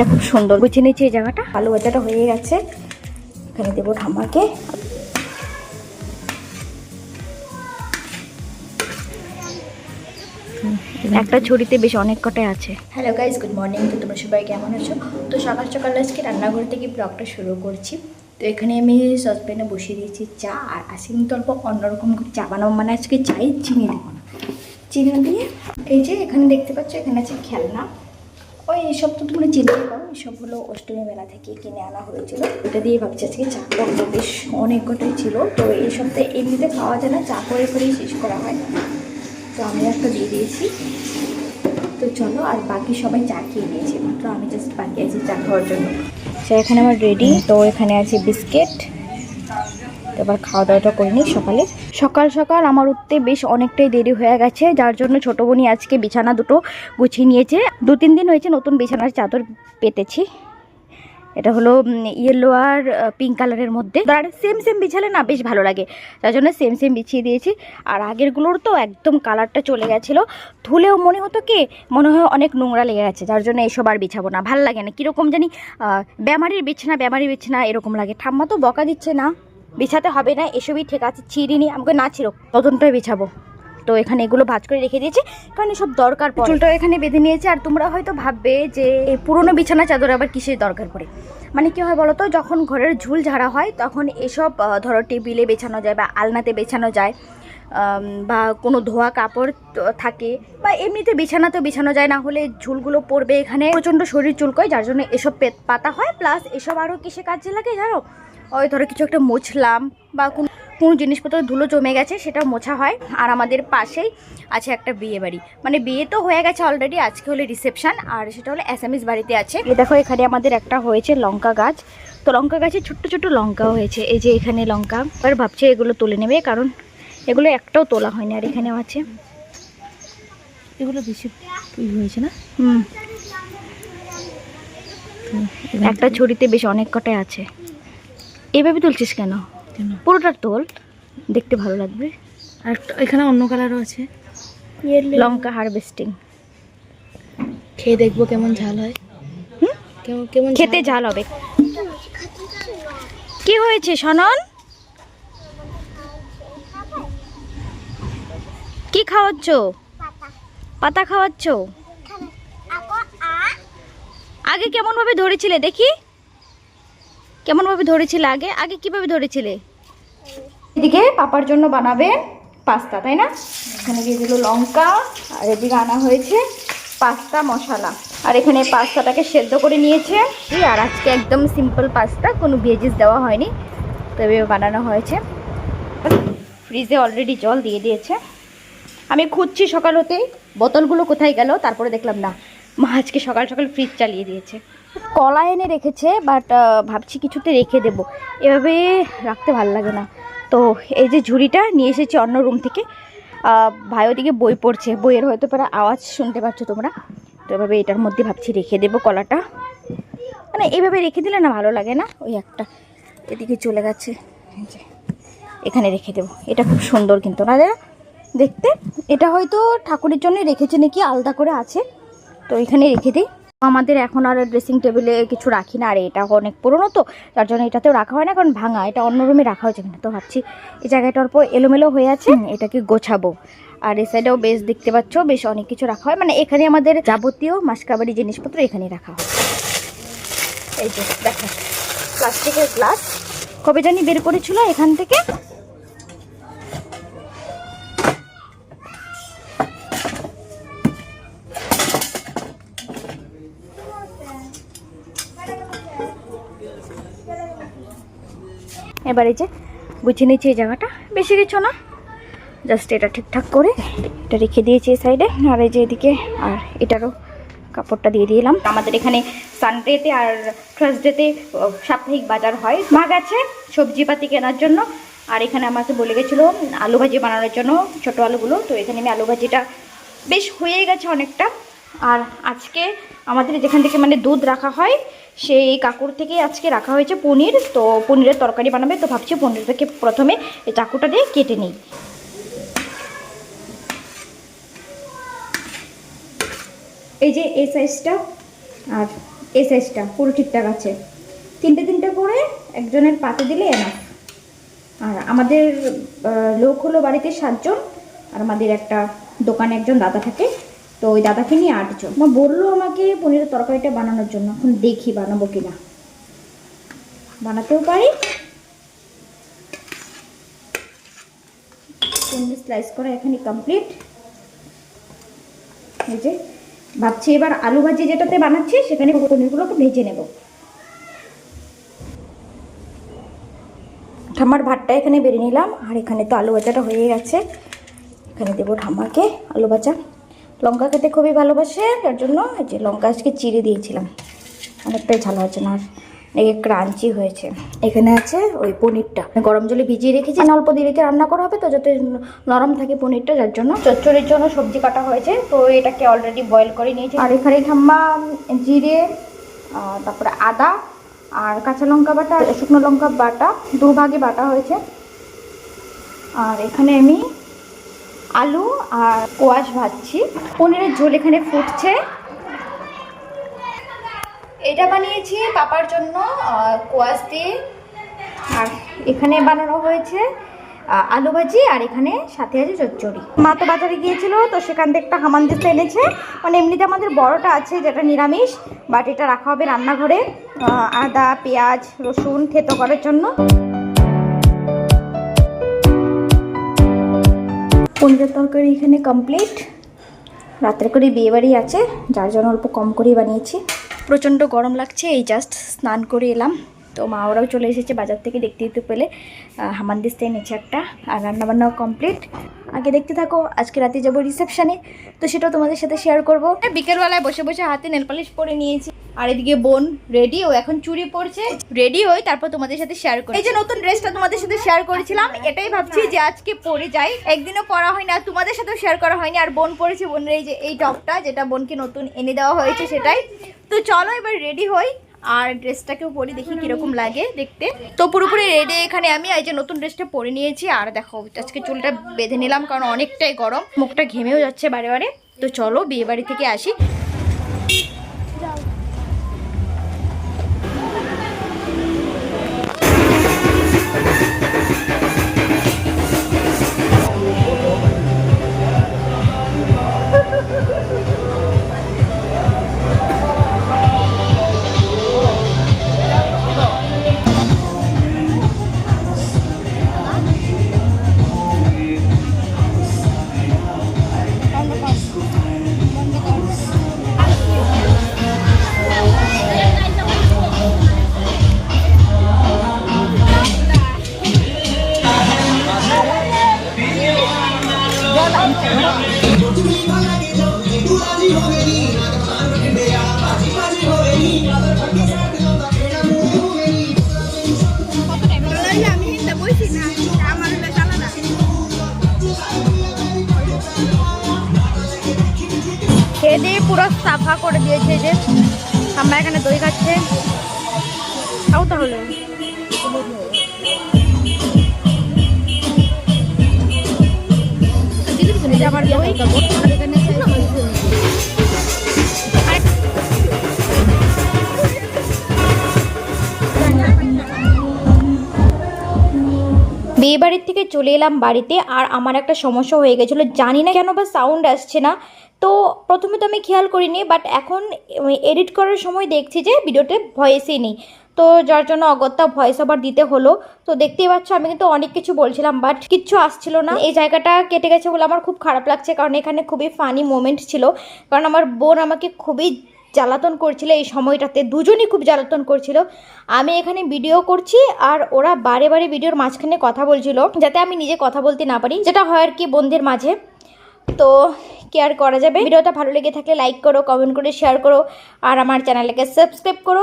এটা খুব সুন্দর। গুছিয়ে নিয়েছি এই জায়গাটা। আলু ভাজাটা হয়ে গেছে। এখানে দেবো ঠাম্মাকে একটা ছড়িতে বেশ অনেক কটাই আছে। হ্যালো গাইজ গুড মর্নিং তো তোমরা সবাই কেমন আছো? তো সকাল সকাল আজকে রান্নাঘর থেকে ব্লগটা শুরু করছি। তো এখানে আমি সসপ্যানে বসিয়ে দিয়েছি চা আর আজকে কিন্তু অল্প অন্যরকম করে চা বানাবো। মানে আজকে চাই চিনি দেবো না। চিনি দিয়ে এই যে এখানে দেখতে পাচ্ছ এখানে আছে খেলনা। ওই এইসব তো তোমরা চিনতেই পারো, এইসব হলো অষ্টমী মেলা থেকে কিনে আনা হয়েছিল। এটা দিয়ে ভাবছি আজকে চা বেশ অনেক কটাই ছিল। তো এই সপ্তাহে এমনিতে খাওয়া যায় না, চা করে করেই শেষ করা হয়। তো আমি একটা দিয়ে দিয়েছি। তো চলো আর বাকি সবাই চা খেয়ে নিয়েছে। মাত্র আমি জাস্ট বাকি আছি চা খাওয়ার জন্য। তো এখানে আমার রেডি তো এখানে আছে বিস্কিট এবার খাওয়া দাওয়াটা করে নিই সকালে। সকাল সকাল আমার উঠতে বেশ অনেকটাই দেরি হয়ে গেছে, যার জন্য ছোটো বোনই আজকে বিছানা দুটো গুছিয়ে নিয়েছে। দু তিন দিন হয়েছে নতুন বিছানার চাদর পেতেছি। এটা হলো ইয়েলো আর পিঙ্ক কালারের মধ্যে। আর সেম সেম বিছালে না বেশ ভালো লাগে। তার জন্য সেম সেম বিছিয়ে দিয়েছি। আর আগেরগুলোর তো একদম কালারটা চলে গেছিল। ধুলেও মনে হতো কি, মনে হয় অনেক নোংরা লেগে গেছে, যার জন্য এসব আর বিছাবো না। ভালো লাগে না। কীরকম জানি ব্যামারির বিছানা ব্যামারির বিছানা এরকম লাগে। ঠাম্মা তো বকা দিচ্ছে না। বিছাতে হবে না, এসবই ঠিক আছে ছিঁড়িনি আমাকে না ছিড়ো নতুনটাই বিছাবো। তো এখানে এগুলো ভাজ করে রেখে দিয়েছি, কারণ এসব দরকার। চুলটা এখানে বেঁধে নিয়েছে, আর তোমরা হয়তো ভাববে যে এই পুরনো বিছানা চাদর আবার কিসের দরকার পড়ে? মানে কি হয় বলো তো যখন ঘরের ঝুল ঝাড়া হয়, তখন এসব ধরো টেবিলে বেছানো যায় বা আলনাতে বেছানো যায় বা কোনো ধোয়া কাপড় তো থাকে, বা এমনিতে বিছানাতেও বিছানো যায় না, হলে ঝুলগুলো পড়বে এখানে। প্রচণ্ড শরীর চুলকয়, যার জন্য এসব পাতা হয়, প্লাস এসব আরও কিসে কাজে লাগে জানো? ওই ধরো কিছু একটা মুছলাম বা কোনো কোনো জিনিসপত্র ধুলো জমে গেছে সেটা মোছা হয়। আর আমাদের পাশেই আছে একটা বিয়ে বাড়ি। মানে বিয়ে তো হয়ে গেছে অলরেডি আজকে হলে রিসেপশান আর সেটা হলো অ্যাসামিস বাড়িতে আছে। এ দেখো এখানে আমাদের একটা হয়েছে লঙ্কা গাছ। তো লঙ্কা গাছে ছোট্ট ছোট্ট লঙ্কাও হয়েছে। এই যে এখানে লঙ্কা। আর ভাবছে এগুলো তুলে নেবে কারণ এগুলো একটাও তোলা হয়নি আর এখানেও আছে। এগুলো বেশি হয়েছে না? হুম। একটা ছড়িতে বেশ অনেক কটাই আছে। এভাবে তুলছিস কেন? কেন? পুরোটা তোল দেখতে ভালো লাগবে। আর একটা- এখানে অন্য কালারও আছে। লঙ্কা হারভেস্টিং খেয়ে দেখব কেমন ঝাল হয়। হুম? কেমন কেমন খেতে ঝাল হবে। কি হয়েছে সনন? কি খাওয়াচ্ছ? পাতা খাওয়াচ্ছ? আগে কেমন ভাবে ধরেছিলে দেখি। কেমন ভাবে ধরেছিলে আগে? আগে কীভাবে ধরেছিলে? এদিকে পাপার জন্য বানাবে পাস্তা, তাই না? এখানে দিয়ে দিল লঙ্কা, আর এদিকে আনা হয়েছে পাস্তা মশলা। আর এখানে পাস্তাটাকে সেদ্ধ করে নিয়েছে। আর আজকে একদম সিম্পল পাস্তা, কোনো ভেজিস দেওয়া হয়নি। তবে বানানো হয়েছে। ফ্রিজে অলরেডি জল দিয়ে দিয়েছে। আমি খুঁজছি সকাল হতেই, বোতলগুলো কোথায় গেল, তারপরে দেখলাম না। মা আজকে সকাল সকাল ফ্রিজ চালিয়ে দিয়েছে। কলা এনে রেখেছে বাট ভাবছি কিছুতে রেখে দেব। এভাবে রাখতে ভালো লাগে না। তো এই যে ঝুড়িটা নিয়ে এসেছি অন্য রুম থেকে ভাই ওদিকে বই পড়ছে। বইয়ের হয়তো পরে আওয়াজ শুনতে পাচ্ছ তোমরা। তো এভাবে এটার মধ্যে ভাবছি রেখে দেবো কলাটা। মানে এইভাবে রেখে দিলে না ভালো লাগে না? ওই একটা এদিকে চলে গেছে। এখানে রেখে দেবো। এটা খুব সুন্দর কিন্তু। না দেখতে? এটা হয়তো ঠাকুরের জন্য রেখেছে নাকি? আলাদা করে আছে। তো এখানে রেখে দিই। আমাদের এখন আর ড্রেসিং টেবিলে কিছু রাখি না আর এটা অনেক পুরনো তো তার জন্য এটাতেও রাখা হয় না কারণ ভাঙা এটা অন্য রুমে রাখা হয়েছে কিনা তো ভাবছি। এই জায়গাটার উপর এলোমেলো হয়ে আছে এটাকে গোছাবো। আর এই সাইডেও বেশ দেখতে পাচ্ছ বেশ অনেক কিছু রাখা হয় মানে এখানে আমাদের যাবতীয় মাসকাবাড়ি জিনিসপত্র এখানে রাখা হয়। এই যে দেখো প্লাস্টিকের গ্লাস কবে জানি বের করেছিল এখান থেকে। এবার যে গুছিয়ে নিয়েছি এই জায়গাটা। বেশি কিছু না। জাস্ট এটা ঠিকঠাক করে এটা রেখে দিয়েছি এই সাইডে আর এই যে এদিকে আর এটারও কাপড়টা দিয়ে দিলাম। আমাদের এখানে সানডেতে আর থার্সডেতে সাপ্তাহিক বাজার হয়। মা গেছে সবজিপাতি কেনার জন্য। আর এখানে আমাকে বলে গেছিল, আলু ভাজি বানানোর জন্য ছোট আলুগুলো। তো এখানে আমি আলু ভাজিটা বেশ হয়ে গেছে অনেকটা। আর আজকে আমাদের যেখান থেকে মানে দুধ রাখা হয়, সেই কাকুর থেকে আজকে রাখা হয়েছে পনির। তো পনিরের তরকারি বানাবে, তো ভাবছি পনিরটাকে প্রথমে এই চাকুটা দিয়ে কেটে নিই। এই যে এই সাইজটা আর এই সাইজটা পুরো ঠিকঠাক আছে। তিনটে তিনটে করে একজনের পাতে দিলে এনাফ আর আমাদের লোক হলো বাড়িতে সাতজন, আর আমাদের একটা দোকানে একজন দাদা থাকে। তো ওই দাদাকে নিয়ে আটজন। মা বলল আমাকে পনিরের তরকারিটা বানানোর জন্য। এখন দেখি বানাবো কিনা। বানাতেও পারি। পনির স্লাইস করা এখানে কমপ্লিট এই যে, ভাবছি এবার আলু ভাজি যেটাতে বানাচ্ছি, সেখানে পনিরগুলোকে ভেজে নেব। ঠাম্মার ভাতটা এখানে বেরিয়ে নিলাম। আর এখানে তো আলু ভাজাটা হয়ে গেছে। এখানে দেবো ঠাম্মাকে আলু ভাজা। লঙ্কা খেতে খুবই ভালোবাসে, তার জন্য এই যে লঙ্কা আজকে চিড়ে দিয়েছিলাম। অনেকটাই ঝাল হয়েছে না? এই ক্রাঞ্চি হয়েছে। এখানে আছে ওই পনিরটা। গরম জলে ভিজিয়ে রেখেছি অল্প দিয়ে রেখে রান্না করা হবে, তো যাতে নরম থাকে পনিরটা, যার জন্য চচ্চড়ির জন্য সবজি কাটা হয়েছে, তো এটাকে অলরেডি বয়েল করে নিয়েছি। আর এখানে ঠাম্মা, জিরে তারপরে আদা আর কাঁচা লঙ্কা বাটা আর শুকনো লঙ্কা বাটা, দুভাগে বাটা হয়েছে। আর এখানে আমি আলু আর কোয়াশ ভাজছি। পনিরের ঝোল এখানে ফুটছে। এটা বানিয়েছি পাপার জন্য কোয়াশ দিয়ে। আর এখানে বানানো হয়েছে আলু ভাজি আর এখানে সাথে আছে চচ্চড়ি। মা তো বাজারে গিয়েছিল, তো সেখান থেকে একটা হামান হামানদিস্তা এনেছে। মানে এমনিতে আমাদের বড়টা আছে, যেটা নিরামিষ বাট এটা রাখা হবে রান্নাঘরে আদা, পেঁয়াজ, রসুন, থেতো করার জন্য। পনিরের তরকারি এখানে কমপ্লিট রাত্রে করে বিয়ে বাড়ি আছে, যার জন্য অল্প কম করেই বানিয়েছি। প্রচণ্ড গরম লাগছে, এই জাস্ট স্নান করে এলাম। তো মা ওরাও চলে এসেছে বাজার থেকে দেখতে দিতে পেলে। হামানদিস্তে এনেছে একটা, আর রান্নাবান্নাও কমপ্লিট আগে দেখতে থাকো, আজকে রাতে যাব রিসেপশনে তো সেটাও তোমাদের সাথে শেয়ার করব। বিকেলবেলায় বসে বসে হাতে নেল পালিশ পরে নিয়েছি। আর এদিকে বোন রেডি ও এখন চুরি পড়ছে রেডি হই তারপর তোমাদের সাথে শেয়ার করি এই যে নতুন ড্রেসটা তোমাদের সাথে শেয়ার করেছিলাম, এটাই ভাবছি যে আজকে পরে যাই। একদিনও পরা হয়নি আর তোমাদের সাথেও শেয়ার করা হয়নি। আর বোন পরেছে, বোনের এই যে এই টপটা যেটা বোনকে নতুন এনে দেওয়া হয়েছে সেটাই। তো চলো এবার রেডি হই, আর ড্রেসটাকেও পরে, দেখি কীরকম লাগে দেখতে। তো পুরোপুরি রেডি এখানে আমি, এই যে নতুন ড্রেসটা পরে নিয়েছি। আর দেখো, আজকে চুলটা বেঁধে নিলাম, কারণ অনেকটাই গরম। মুখটা ঘেমেও যাচ্ছে বারে বারে। তো চলো বিয়ে বাড়ি থেকে আসি। খেয়ে দিয়ে পুরো সাফা করে দিয়েছে যে আমরা এখানে দই খাচ্ছে। খাও তাহলে। আমার দই চলে এলাম বাড়িতে আর আমার একটা সমস্যা হয়ে গেছিল। জানি না কেন বা সাউন্ড আসছে না। তো প্রথমে তো আমি খেয়াল করিনি বাট এখন এডিট করার সময় দেখছি যে ভিডিওতে ভয়েসই নেই। তো যার জন্য অগত্যা ভয়েস ওভার দিতে হলো। তো দেখতেই পাচ্ছ, আমি কিন্তু অনেক কিছু বলছিলাম বাট কিচ্ছু আসছিল না। এই জায়গাটা কেটে গেছে বলে আমার খুব খারাপ লাগছে, কারণ এখানে খুবই ফানি মোমেন্ট ছিল। কারণ আমার বোন আমাকে খুবই জ্বালাতন করছিল, এই সময়টাতে দুজনই খুব জ্বালাতন করছিল। আমি এখানে ভিডিও করছি আর ওরা বারে বারে ভিডিওর মাঝখানে কথা বলছিল, যাতে আমি নিজে কথা বলতে না পারি। যেটা হয় আর কি বন্ধের মাঝে। তো কেয়ার করা যাবে? ভিডিওটা ভালো লেগে থাকলে লাইক করো কমেন্ট করে শেয়ার করো, আর আমার চ্যানেলকে সাবস্ক্রাইব করো।